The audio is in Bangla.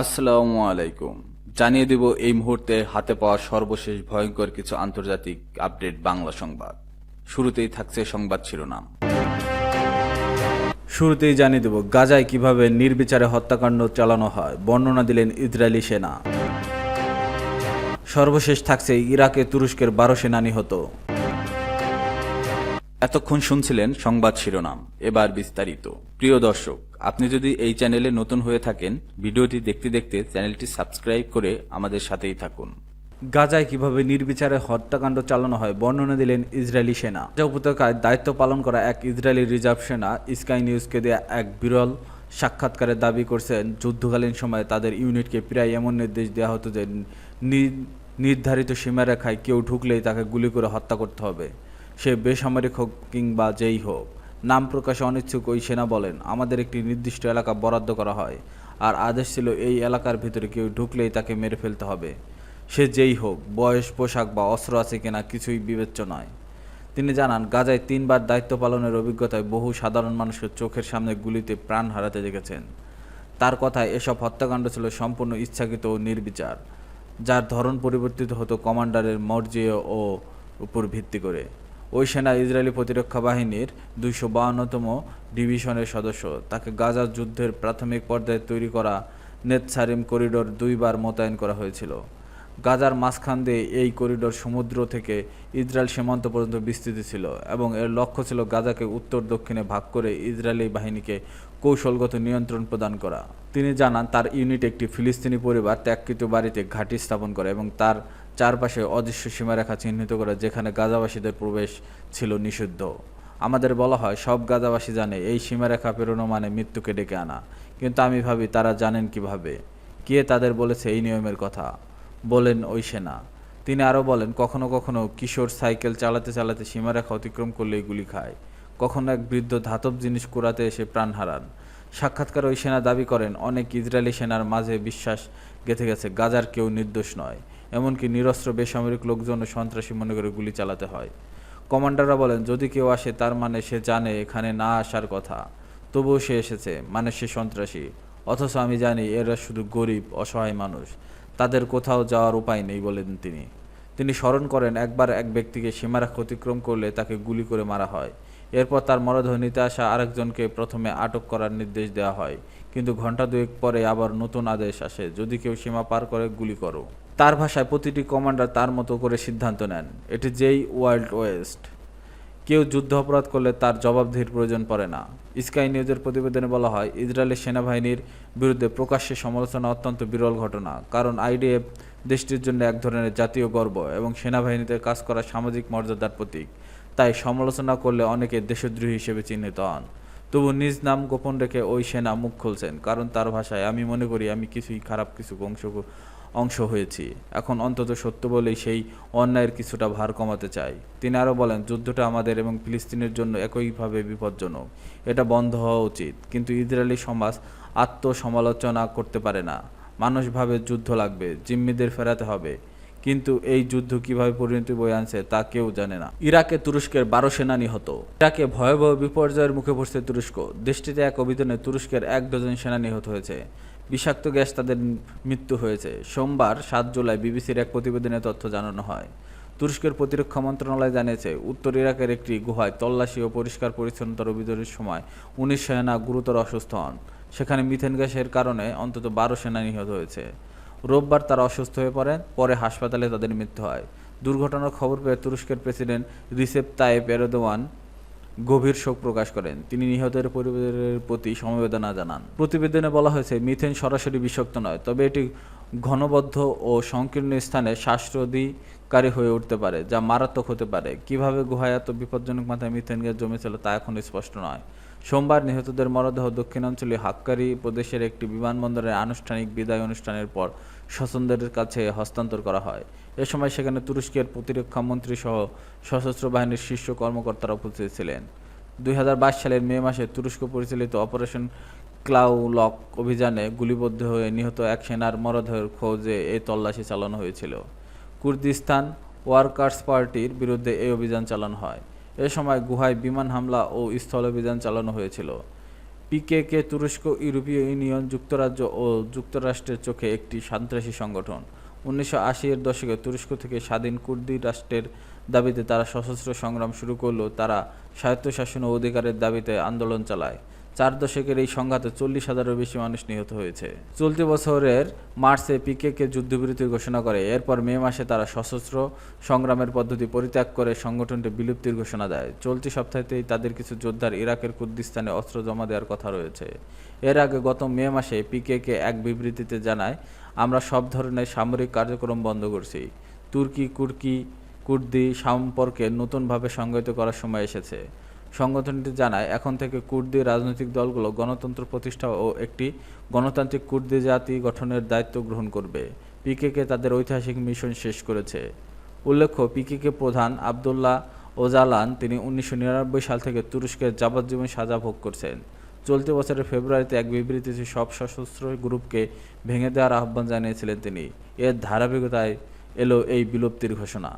আসসালামু আলাইকুম। জানিয়ে দেব এই মুহূর্তে হাতে পাওয়া সর্বশেষ ভয়ঙ্কর কিছু আন্তর্জাতিক আপডেট বাংলা সংবাদ। শুরুতেই থাকছে সংবাদ শিরোনাম। শুরুতেই জানিয়ে দেব গাজায় কীভাবে নির্বিচারে হত্যাকাণ্ড চালানো হয়, বর্ণনা দিলেন ইসরায়েলি সেনা। সর্বশেষ থাকছে ইরাকে তুরস্কের বারো সেনা নিহত। এতক্ষণ শুনছিলেন সংবাদ শিরোনাম। এবার বিস্তারিত। প্রিয় দর্শক আপনি যদি এই চ্যানেলে নতুন হয়ে থাকেন, ভিডিওটি দেখতে দেখতে চ্যানেলটি সাবস্ক্রাইব করে আমাদের সাথেই থাকুন। গাজায় কীভাবে নির্বিচারে হত্যাকাণ্ড চালানো হয় বর্ণনা দিলেন ইসরায়েলি সেনা। গাজা উপত্যকায় দায়িত্ব পালন করা এক ইসরায়েলি রিজার্ভ সেনা, স্কাই নিউজকে দেয়া এক বিরল সাক্ষাৎকারে দাবি করছেন। যুদ্ধকালীন সময়ে তাদের ইউনিটকে প্রায় এমন নির্দেশ দেওয়া হতো যে নির্ধারিত সীমারেখায় কেউ ঢুকলেই তাকে গুলি করে হত্যা করতে হবে। সে বেসামরিক হোক কিংবা যেই হোক। নাম প্রকাশে অনিচ্ছুক ওই সেনা বলেন, আমাদের একটি নির্দিষ্ট এলাকা বরাদ্দ করা হয়, আর আদেশ ছিল এই এলাকার ভিতরে কেউ ঢুকলেই তাকে মেরে ফেলতে হবে। সে যেই হোক, বয়স, পোশাক বা অস্ত্র আছে কিনা কিছুই বিবেচ্য নয়। তিনি জানান, গাজায় তিনবার দায়িত্ব পালনের অভিজ্ঞতায় বহু সাধারণ মানুষের চোখের সামনে গুলিতে প্রাণ হারাতে দেখেছেন। তার কথায় এসব হত্যাকাণ্ড ছিল সম্পূর্ণ ইচ্ছাকৃত ও নির্বিচার, যার ধরন পরিবর্তিত হতো কমান্ডারের মর্জি ও উপর ভিত্তি করে। ওই সেনা ইসরায়েলি প্রতিরক্ষা বাহিনীর দুইশো বাউন্নতম ডিভিশনের সদস্য। তাকে গাজা যুদ্ধের প্রাথমিক পর্যায়ে তৈরি করা নেতসারিম করিডোর দুইবার মোতায়েন করা হয়েছিল। গাজার মাঝখান দিয়ে এই করিডোর সমুদ্র থেকে ইসরায়েল সীমান্ত পর্যন্ত বিস্তৃত ছিল এবং এর লক্ষ্য ছিল গাজাকে উত্তর দক্ষিণে ভাগ করে ইসরায়েলি বাহিনীকে কৌশলগত নিয়ন্ত্রণ প্রদান করা। তিনি জানান, তার ইউনিট একটি ফিলিস্তিনি পরিবার ত্যাগকৃত বাড়িতে ঘাঁটি স্থাপন করে এবং তার চারপাশে অদৃশ্য সীমারেখা চিহ্নিত করে যেখানে গাজাবাসীদের প্রবেশ ছিল নিষিদ্ধ। আমাদের বলা হয়, সব গাজাবাসী জানে এই সীমারেখা পেরোনো মানে মৃত্যুকে ডেকে আনা। কিন্তু আমি ভাবি, তারা জানেন কীভাবে? কে তাদের বলেছে এই নিয়মের কথা? বলেন ওই সেনা। তিনি আরও বলেন, কখনো কখনো কিশোর সাইকেল চালাতে চালাতে সীমারেখা অতিক্রম করলেই গুলি খায়। কখনো এক বৃদ্ধ ধাতব জিনিস কুড়াতে এসে প্রাণ হারান। সাক্ষাৎকার ওই সেনা দাবি করেন, অনেক ইসরায়েলি সেনার মাঝে বিশ্বাস গেঁথে গেছে, গাজার কেউ নির্দোষ নয়। এমনকি নিরস্ত্র বেসামরিক লোকজন ও সন্ত্রাসী মনে করে গুলি চালাতে হয়। কমান্ডাররা বলেন, যদি কেউ আসে, তার মানে সে জানে এখানে না আসার কথা। তবুও সে এসেছে মানে সে সন্ত্রাসী। অথচ আমি জানি এরা শুধু গরিব, অসহায় মানুষ। তাদের কোথাও যাওয়ার উপায় নেই, বলেন তিনি। তিনি স্মরণ করেন, একবার এক ব্যক্তিকে সীমারেখা অতিক্রম করলে তাকে গুলি করে মারা হয়। এরপর তার মরদেহ নিতে আসা আরেকজনকে প্রথমে আটক করার নির্দেশ দেওয়া হয়। কিন্তু ঘণ্টা দুয়েক পরে আবার নতুন আদেশ আসে, যদি কেউ সীমা পার করে, গুলি করো। তার ভাষায় প্রতিটি কমান্ডার তার মতো করে সিদ্ধান্ত নেন। এটি যেই ওয়াইল্ড ওয়েস্ট। কেউ যুদ্ধ অপরাধ করলে তার জবাবদিহির প্রয়োজন পড়ে না। স্কাই নিউজের প্রতিবেদনে বলা হয়, ইসরায়েলের সেনাবাহিনীর বিরুদ্ধে প্রকাশ্যে সমালোচনা অত্যন্ত বিরল ঘটনা, কারণ আইডিএফ দেশটির জন্য এক ধরনের জাতীয় গর্ব এবং সেনাবাহিনীতে কাজ করা সামাজিক মর্যাদার প্রতীক। তাই সমালোচনা করলে অনেকে দেশদ্রোহী হিসেবে চিহ্নিত হন। তবু নিজ নাম গোপন রেখে ওই সেনা মুখ খুলছেন, কারণ তার ভাষায়, আমি মনে করি আমি কিছুই খারাপ কিছু অংশ অংশ হয়েছি। এখন অন্তত সত্য বলেই সেই অন্যায়ের কিছুটা ভার কমাতে চাই। তিনি আরও বলেন, যুদ্ধটা আমাদের এবং ফিলিস্তিনের জন্য একইভাবে বিপজ্জনক। এটা বন্ধ হওয়া উচিত। কিন্তু ইসরায়েলি সমাজ আত্মসমালোচনা করতে পারে না। মানুষ ভাবে যুদ্ধ লাগবে, জিম্মিদের ফেরাতে হবে। কিন্তু এই যুদ্ধ কীভাবে পরিণতি বয়ে আনছে তা কেউ জানে না। ইরাকে তুরস্কের বারো সেনা নিহত। ইরাকে ভয়াবহ বিপর্যয়ের মুখে পড়ছে তুরস্ক। দেশটিতে এক অভিযানে তুরস্কের এক ডজন সেনা নিহত হয়েছে। বিষাক্ত গ্যাস তাদের মৃত্যু হয়েছে। সোমবার সাত জুলাই বিবিসির এক প্রতিবেদনে তথ্য জানানো হয়। তুরস্কের প্রতিরক্ষা মন্ত্রণালয় জানিয়েছে, উত্তর ইরাকের একটি গুহায় তল্লাশি ও পরিষ্কার পরিচ্ছন্নতার অভিযানের সময় উনিশ সেনা গুরুতর অসুস্থ হন। সেখানে মিথেন গ্যাসের কারণে অন্তত বারো সেনা নিহত হয়েছে। রোববার তারা অসুস্থ হয়ে পড়েন, পরে হাসপাতালে তাদের মৃত্যু হয়। দুর্ঘটনার খবর পেয়ে তুরস্কের প্রেসিডেন্ট রিসেপ তাইপ এরদোয়ান গভীর শোক প্রকাশ করেন। তিনি নিহতের পরিবারের প্রতি সমবেদনা জানান। প্রতিবেদনে বলা হয়েছে, মিথেন সরাসরি বিষাক্ত নয়, তবে এটি ঘনবদ্ধ ও সংকীর্ণ স্থানে শ্বাসরোধীকারী হয়ে উঠতে পারে, যা মারাত্মক হতে পারে। কীভাবে গুহায় এত বিপজ্জনক মাত্রায় মিথেন গ্যাস জমেছিল তা এখন স্পষ্ট নয়। সোমবার নিহতদের মরদেহ দক্ষিণাঞ্চলীয় হাক্কারি প্রদেশের একটি বিমানবন্দরের আনুষ্ঠানিক বিদায় অনুষ্ঠানের পর স্বজনদের কাছে হস্তান্তর করা হয়। এ সময় সেখানে তুরস্কের প্রতিরক্ষা মন্ত্রী সহ সশস্ত্র বাহিনীর শীর্ষ কর্মকর্তারা উপস্থিত ছিলেন। দুই হাজার বাইশ সালের মে মাসে তুরস্ক পরিচালিত অপারেশন ক্লাউলক অভিযানে গুলিবদ্ধ হয়ে নিহত এক সেনার মরদেহের খোঁজে এই তল্লাশি চালানো হয়েছিল। কুর্দিস্তান ওয়ার্কার্স পার্টির বিরুদ্ধে এই অভিযান চালানো হয়। এ সময় গুহায় বিমান হামলা ও স্থল অভিযান চালানো হয়েছিল। পিকেকে তুরস্ক, ইউরোপীয় ইউনিয়ন, যুক্তরাজ্য ও যুক্তরাষ্ট্রের চোখে একটি সন্ত্রাসী সংগঠন। উনিশশো আশির দশকে তুরস্ক থেকে স্বাধীন কুর্দি রাষ্ট্রের দাবিতে তারা সশস্ত্র সংগ্রাম শুরু করলেও তারা স্বায়ত্তশাসন ও অধিকারের দাবিতে আন্দোলন চালায়। চার দশকের এই সংঘাতে চল্লিশ হাজারেরও বেশি মানুষ নিহত হয়েছে। চলতি বছরের মার্চে পিকেকে যুদ্ধবিরতি ঘোষণা করে। এরপর মে মাসে তারা সশস্ত্র সংগ্রামের পদ্ধতি পরিত্যাগ করে সংগঠনটি বিলুপ্তির ঘোষণা দেয়। চলতি সপ্তাহেতেই তাদের কিছু যোদ্ধার ইরাকের কুর্দিস্তানে অস্ত্র জমা দেওয়ার কথা রয়েছে। এর আগে গত মে মাসে পিকেকে এক বিবৃতিতে জানায়, আমরা সব ধরনের সামরিক কার্যক্রম বন্ধ করছি। তুর্কি, কুর্কি, কুর্দি সম্পর্কে নতুনভাবে সংজ্ঞায়িত করার সময় এসেছে। সংগঠনটি জানায়, এখন থেকে কুর্দি রাজনৈতিক দলগুলো গণতন্ত্র প্রতিষ্ঠা ও একটি গণতান্ত্রিক কুর্দি জাতি গঠনের দায়িত্ব গ্রহণ করবে। পিকেকে তাদের ঐতিহাসিক মিশন শেষ করেছে। উল্লেখ্য, পিকেকে প্রধান আবদুল্লাহ ওজালান তিনি উনিশশো নিরানব্বই সাল থেকে তুরস্কের যাবজ্জীবন সাজা ভোগ করছেন। চলতি বছরের ফেব্রুয়ারিতে এক বিবৃতিতে সব সশস্ত্র গ্রুপকে ভেঙে দেওয়ার আহ্বান জানিয়েছিলেন তিনি। এর ধারাবাহিকতায় এলো এই বিলুপ্তির ঘোষণা।